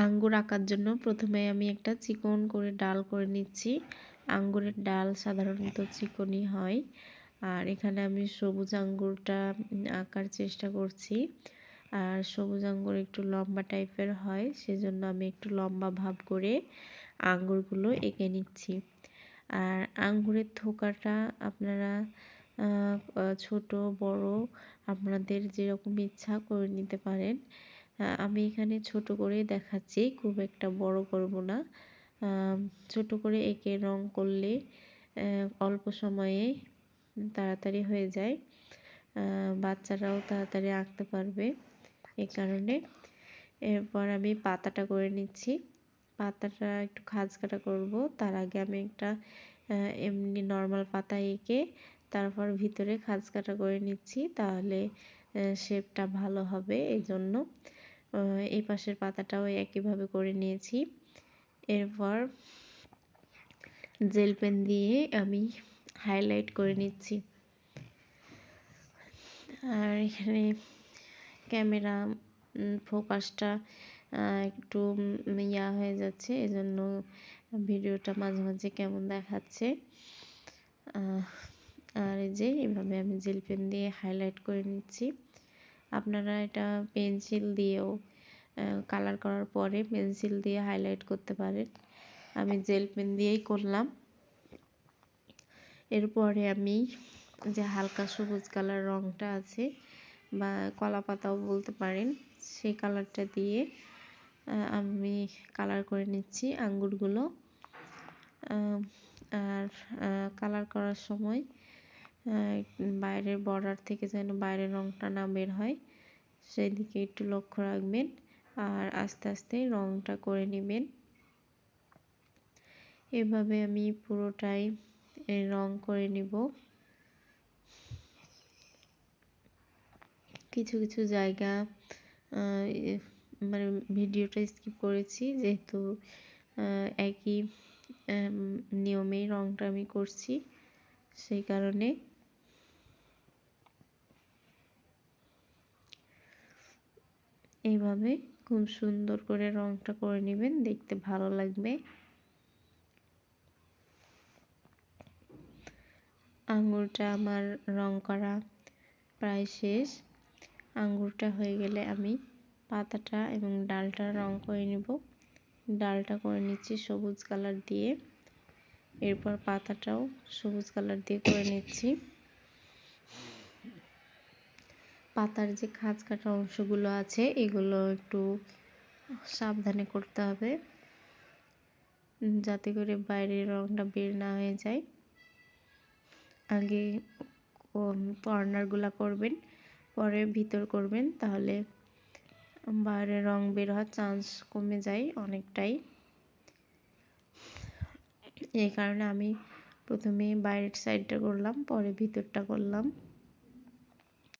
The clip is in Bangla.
আঙ্গুর আঁকার জন্য প্রথমে আমি একটা চিকন করে ডাল করে নিচ্ছি। আঙ্গুরের ডাল সাধারণত চিকনই হয়। আর এখানে আমি সবুজ আঙ্গুরটা আঁকার চেষ্টা করছি। আর সবুজ আঙ্গুর একটু লম্বা টাইপের হয়, সেজন্য আমি একটু লম্বা ভাব করে আঙ্গুরগুলো এঁকে নিচ্ছি। আর আঙ্গুরের থোকাটা আপনারা ছোট, বড়, আপনাদের যেরকম ইচ্ছা করে নিতে পারেন। আমি এখানে ছোট করে দেখাচ্ছি, খুব একটা বড় করব না। ছোট করে এঁকে রং করলে অল্প সময়ে তাড়াতাড়ি হয়ে যায়। বাচ্চারাও তাড়াতাড়ি আঁকতে পারবে এই কারণে। এরপর আমি পাতাটা করে নিচ্ছি। পাতাটা একটু খাঁজ কাটা করব, তার আগে আমি একটা এমনি নর্মাল পাতা এঁকে তারপর ভিতরে খাঁজ কাটা করে নিচ্ছি, তাহলে শেপটা ভালো হবে এই জন্য এই পাশের পাতাটাও একইভাবে করে নিয়েছি। এরপর জেল পেন দিয়ে আমি হাইলাইট করে নিচ্ছি। আর এখানে ক্যামেরা ফোকাসটা একটু ইয়া হয়ে যাচ্ছে। এজন্য ভিডিওটা মাঝে মাঝে কেমন দেখাচ্ছে। আর এই যে এভাবে আমি জেল পেন দিয়ে হাইলাইট করে নিচ্ছি। আপনারা এটা পেন্সিল দিয়েও কালার করার পরে পেন্সিল দিয়ে হাইলাইট করতে পারেন। আমি জেল পেন দিয়েই করলাম। এরপরে আমি যে হালকা সবুজ কালার রঙটা আছে বা কলা পাতাও বলতে পারেন, সেই কালারটা দিয়ে আমি কালার করে নিচ্ছি আঙ্গুরগুলো। আর কালার করার সময় বাইরের বর্ডার থেকে যেন বাইরের রঙটা না বের হয় সেই দিকে একটু লক্ষ্য রাখবেন আর আস্তে আস্তে রঙটা করে নেবেন। এভাবে আমি পুরোটাই রং করে নিব। কিছু কিছু জায়গা মানে ভিডিওটা স্কিপ করেছি, যেহেতু একই নিয়মেই রংটা আমি করছি। সেই কারণে। এইভাবে খুব সুন্দর করে রংটা করে নেবেন, দেখতে ভালো লাগবে। আঙুরটা আমার রং করা প্রায় শেষ। আঙ্গুরটা হয়ে গেলে আমি পাতাটা এবং ডালটা রং করে নিব। ডালটা করে নিচ্ছি সবুজ কালার দিয়ে। এরপর পাতাটাও সবুজ কালার দিয়ে করে নিচ্ছি। পাতার যে খাঁজ কাটা অংশগুলো আছে, এগুলো একটু সাবধানে করতে হবে, যাতে করে বাইরের রংটা বের না হয়ে যায়। আগে কর্নারগুলো করবেন, পরে ভিতর করবেন, তাহলে বাইরে রং বের হওয়ার চান্স কমে যায় অনেকটাই। এই কারণে আমি প্রথমে বাইরের সাইডটা করলাম পরে ভিতরটা করলাম।